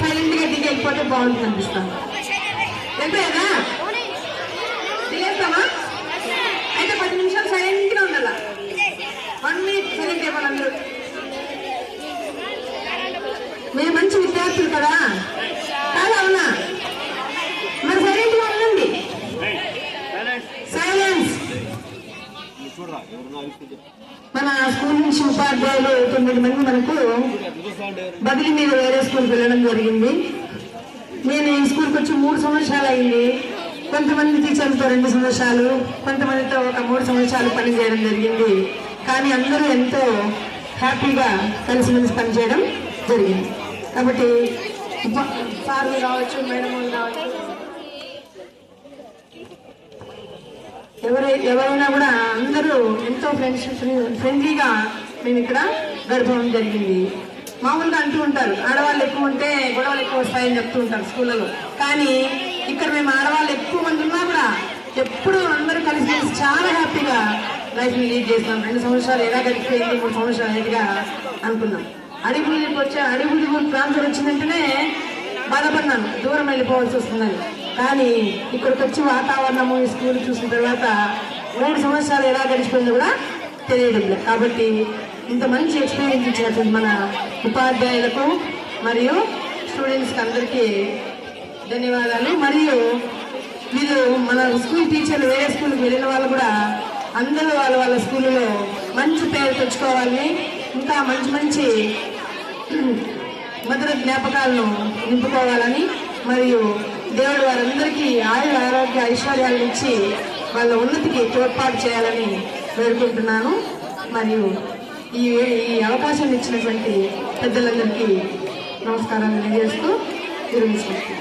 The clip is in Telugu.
సైలెంట్గా దిగి వెళ్ళిపోతే బాగుంటుంది అనిపిస్తాను వెళ్ళిపోయారా దిగేస్తామా అయితే పది నిమిషాలు సైలెంట్గా ఉండాలా? వన్ మినిట్ సైలెంట్ ఇవ్వాలి అందరూ. మేము మంచి విద్యార్థులు కదా. మన స్కూల్ నుంచి ఉపాధ్యాయులు తొమ్మిది మంది మనకు బదిలీ మీద వేరే స్కూల్కి వెళ్ళడం జరిగింది. నేను ఈ స్కూల్కి వచ్చి మూడు సంవత్సరాలు అయింది. కొంతమంది టీచర్లతో రెండు సంవత్సరాలు కొంతమందితో ఒక మూడు సంవత్సరాలు పని చేయడం జరిగింది. కానీ అందరూ ఎంతో హ్యాపీగా కలిసిమెలిసి పనిచేయడం జరిగింది. కాబట్టి సార్లు కావచ్చు మేడం కావచ్చు ఎవరై ఎవరైనా కూడా అందరూ ఎంతో ఫ్రెండ్స్ ఫ్రెండ్లీగా మేము ఇక్కడ గడపడం జరిగింది. మామూలుగా అంటూ ఉంటారు ఆడవాళ్ళు ఎక్కువ ఉంటే గొడవలు ఎక్కువ వస్తాయని చెప్తూ ఉంటారు స్కూళ్ళలో. కానీ ఇక్కడ మేము ఆడవాళ్ళు ఎక్కువ మంది ఉన్నా కూడా ఎప్పుడు అందరూ కలిసి చాలా హ్యాపీగా లైఫ్ని లీడ్ చేస్తాం. రెండు సంవత్సరాలు ఎలా గడిచిపోయింది మూడు సంవత్సరాలు ఏదిగా అనుకున్నాం. అడిగుడికి వచ్చే అడిగుడి ట్రాన్స్ఫర్ వచ్చిందంటేనే బాధపడినాను దూరం వెళ్ళిపోవాల్సి వస్తుందని. కానీ ఇక్కడికి వచ్చి వాతావరణము ఈ స్కూల్ చూసిన తర్వాత మూడు సంవత్సరాలు ఎలా గడిచిపోయింది కూడా తెలియడం లేదు. కాబట్టి ఇంత మంచి ఎక్స్పీరియన్స్ ఇచ్చినటువంటి మన ఉపాధ్యాయులకు మరియు స్టూడెంట్స్కి అందరికీ ధన్యవాదాలు. మరియు మీరు మన స్కూల్ టీచర్లు వేరే స్కూల్కి వెళ్ళిన వాళ్ళు కూడా అందరూ వాళ్ళ వాళ్ళ స్కూల్లో మంచి పేరు తెచ్చుకోవాలని ఇంకా మంచి మంచి మధుర జ్ఞాపకాలను నింపుకోవాలని మరియు దేవుడు వారందరికీ ఆయుర ఆరోగ్య ఐశ్వర్యాలను ఇచ్చి వాళ్ళ ఉన్నతికి తోడ్పాటు చేయాలని వేడుకుంటున్నాను. మరియు ఈ ఈ అవకాశం ఇచ్చినటువంటి పెద్దలందరికీ నమస్కారాలు తెలియజేస్తూ విరమిస్తున్నాను.